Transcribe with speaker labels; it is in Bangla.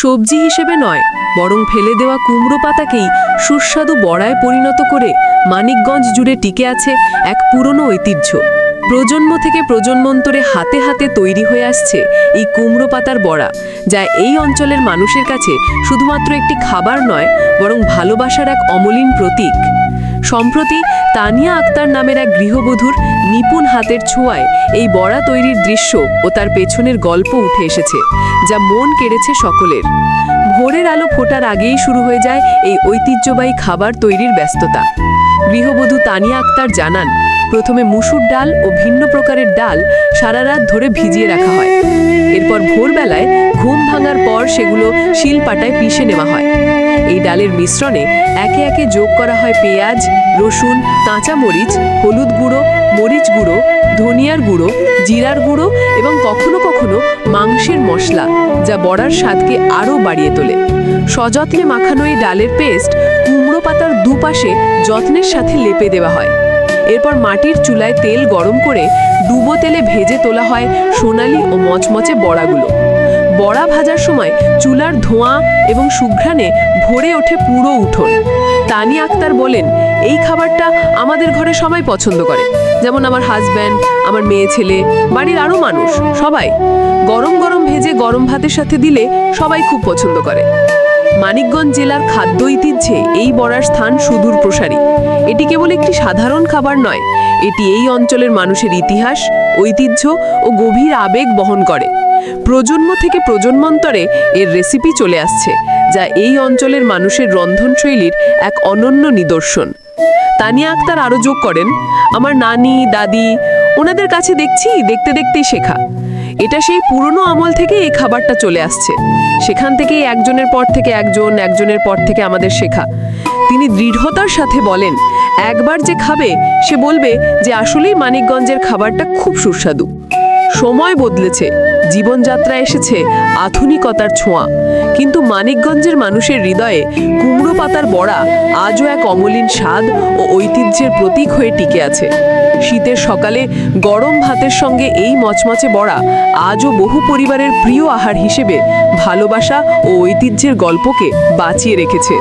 Speaker 1: সবজি হিসেবে নয়, বরং ফেলে দেওয়া কুমড়ো পাতাকেই সুস্বাদু বড়ায় পরিণত করে মানিকগঞ্জ জুড়ে টিকে আছে এক পুরনো ঐতিহ্য। প্রজন্ম থেকে প্রজন্মন্তরে হাতে হাতে তৈরি হয়ে আসছে এই কুমড়ো পাতার বড়া, যা এই অঞ্চলের মানুষের কাছে শুধুমাত্র একটি খাবার নয়, বরং ভালোবাসার এক অমলিন প্রতীক। সম্প্রতি তানিয়া আক্তার নামের এক গৃহবধূর নিপুণ হাতের ছোঁয়ায় এই বড়া তৈরির দৃশ্য ও তার পেছনের গল্প উঠে এসেছে, যা মন কেড়েছে সকলের। ভোরের আলো ফোটার আগেই শুরু হয়ে যায় এই ঐতিহ্যবাহী খাবার তৈরির ব্যস্ততা। গৃহবধূ তানিয়া আক্তার জানান, প্রথমে মুসুর ডাল ও ভিন্ন প্রকারের ডাল সারা রাত ধরে ভিজিয়ে রাখা হয়। এরপর ভোরবেলায় ঘুম ভাঙার পর সেগুলো শিলপাটায় পিষে নেওয়া হয়। এই ডালের মিশ্রণে একে একে যোগ করা হয় পেঁয়াজ, রসুন, কাঁচা মরিচ, হলুদ গুঁড়ো, মরিচ গুঁড়ো, ধনিয়ার গুঁড়ো, জিরার গুঁড়ো এবং কখনো কখনো মাংসের মশলা, যা বড়ার স্বাদকে আরও বাড়িয়ে তোলে। সযত্নে মাখানো এই ডালের পেস্ট কুমড়ো পাতার দুপাশে যত্নের সাথে লেপে দেওয়া হয়। এরপর মাটির চুলায় তেল গরম করে ডুবো তেলে ভেজে তোলা হয় সোনালি ও মচমচে বড়াগুলো। বড়া ভাজার সময় চুলার ধোঁয়া এবং সুঘ্রাণে ভরে ওঠে পুরো উঠোন। তানি আক্তার বলেন, এই খাবারটা আমাদের ঘরে সবাই পছন্দ করে। যেমন আমার হাজব্যান্ড আমার মেয়ে ছেলে, বাড়ির আরও মানুষ, সবাই। গরম গরম ভেজে গরম ভাতের সাথে দিলে সবাই খুব পছন্দ করে। মানিকগঞ্জ জেলার খাদ্য ঐতিহ্যে এই বড়ার স্থান সুদূর প্রসারী। এটি কেবল একটি সাধারণ খাবার নয়, এটি এই অঞ্চলের মানুষের ইতিহাস, ঐতিহ্য ও গভীর আবেগ বহন করে। প্রজন্ম থেকে প্রজন্মান্তরে এর রেসিপি চলে আসছে, যা এই অঞ্চলের মানুষের রন্ধনশৈলীর এক অনন্য নিদর্শন। তানিয়া আক্তার আরও যোগ করেন, আমার নানি, দাদি, ওনাদের কাছে দেখছি, দেখতে দেখতেই শেখা। এটা সেই পুরনো আমল থেকে এই খাবারটা চলে আসছে। সেখান থেকেই একজনের পর থেকে একজন, একজনের পর থেকে আমাদের শেখা। তিনি দৃঢ়তার সাথে বলেন, একবার যে খাবে, সে বলবে যে আসলেই মানিকগঞ্জের খাবারটা খুব সুস্বাদু। সময় বদলেছে জীবনযাত্রা এসেছে আধুনিকতার ছোঁয়া। কিন্তু মানিকগঞ্জের মানুষের হৃদয়ে কুমড়ো পাতার বড়া আজও এক অমলিন স্বাদ ও ঐতিহ্যের প্রতীক হয়ে টিকে আছে। শীতের সকালে গরম ভাতের সঙ্গে এই মচমচে বড়া আজও বহু পরিবারের প্রিয় আহার হিসেবে ভালোবাসা ও ঐতিহ্যের গল্পকে বাঁচিয়ে রেখেছে।